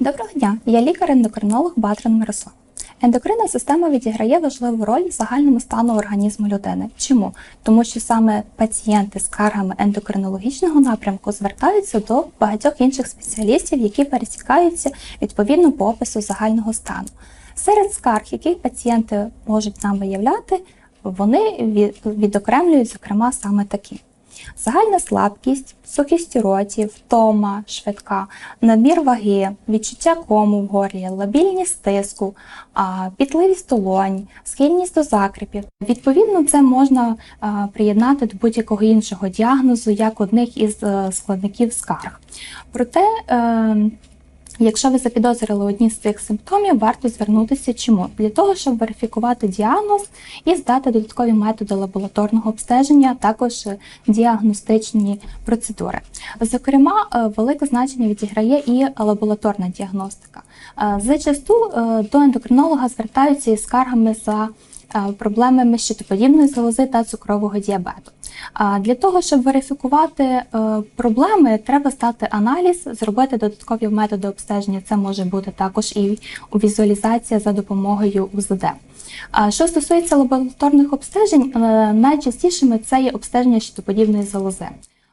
Доброго дня, я лікар-ендокринолог Батрин Мирослав. Ендокринна система відіграє важливу роль в загальному стану організму людини. Чому? Тому що саме пацієнти з скаргами ендокринологічного напрямку звертаються до багатьох інших спеціалістів, які пересікаються відповідно по опису загального стану. Серед скарг, які пацієнти можуть нам виявляти, вони від- відокремлюють, зокрема, саме такі. Загальна слабкість, сухість ротів, роті, втома швидка, надмір ваги, відчуття кому в горлі, лабільність тиску, пітливість долонь, схильність до закріпів. Відповідно, це можна приєднати до будь-якого іншого діагнозу як одних із е, складників скарг. Проте е, Якщо ви запідозрили одні з цих симптомів, варто звернутися чому? Для того, щоб верифікувати діагноз і здати додаткові методи лабораторного обстеження, а також е, діагностичні процедури. Зокрема, е, велике значення відіграє і лабораторна діагностика. Е, Зачасту до ендокринолога звертаються із скаргами за проблемами щитоподібної залози та цукрового діабету. Для того, щоб верифікувати е, проблеми, треба здати аналіз, зробити додаткові методи обстеження. Це може бути також і візуалізація за допомогою УЗД. Що стосується лабораторних обстежень, е, найчастішими це є обстеження щитоподібної залози.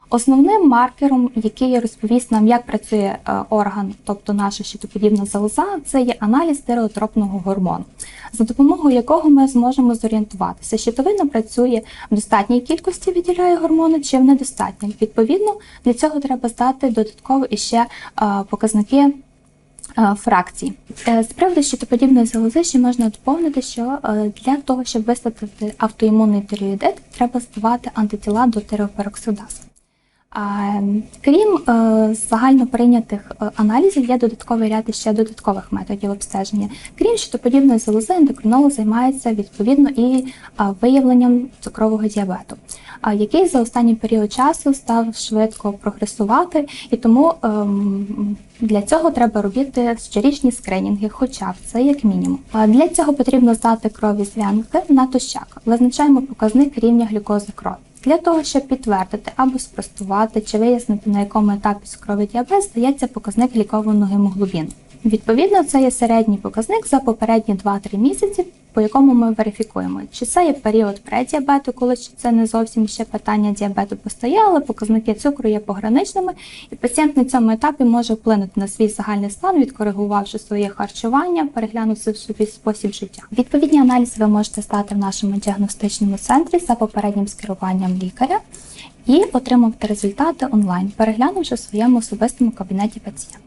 Основним маркером, який розповість нам, як працює е, орган, тобто наша щитоподібна залоза, це є аналіз стереотропного гормону, за допомогою якого ми зможемо зорієнтуватися, щитовина працює в достатній кількості, виділяє гормони чи в недостатній. Відповідно, для цього треба здати додатково іще е, показники е, фракцій. Е, З приводу щитоподібної залози ще можна доповнити, що для того, щоб виставити автоімунний тиреоїдит, треба здавати антитіла до тиреопероксидазу. Крім е, загально прийнятих е, аналізів, є додатковий ряд ще додаткових методів обстеження. Крім щитоподібної залози, ендокринолог займається відповідно і виявленням цукрового діабету, який за останній період часу став швидко прогресувати, і тому ем, для цього треба робити щорічні скринінги, хоча б це як мінімум. Для цього потрібно здати крові з вянки на тощак. Визначаємо показник рівня глюкози крові. Для того, щоб підтвердити або спростувати чи вияснити, на якому етапі цукровий діабет здається показник лікованого гемоглобіну. Відповідно, це є середній показник за попередні 2-3 місяці, по якому ми верифікуємо, чи це є період преддіабету, коли це не зовсім ще питання діабету постає, але показники цукру є пограничними, і пацієнт на цьому етапі може вплинути на свій загальний стан, відкоригувавши своє харчування, переглянувши собі спосіб життя. Відповідні аналізи ви можете стати в нашому діагностичному центрі за попереднім скеруванням лікаря і отримувати результати онлайн, переглянувши в своєму особистому кабінеті пацієнта.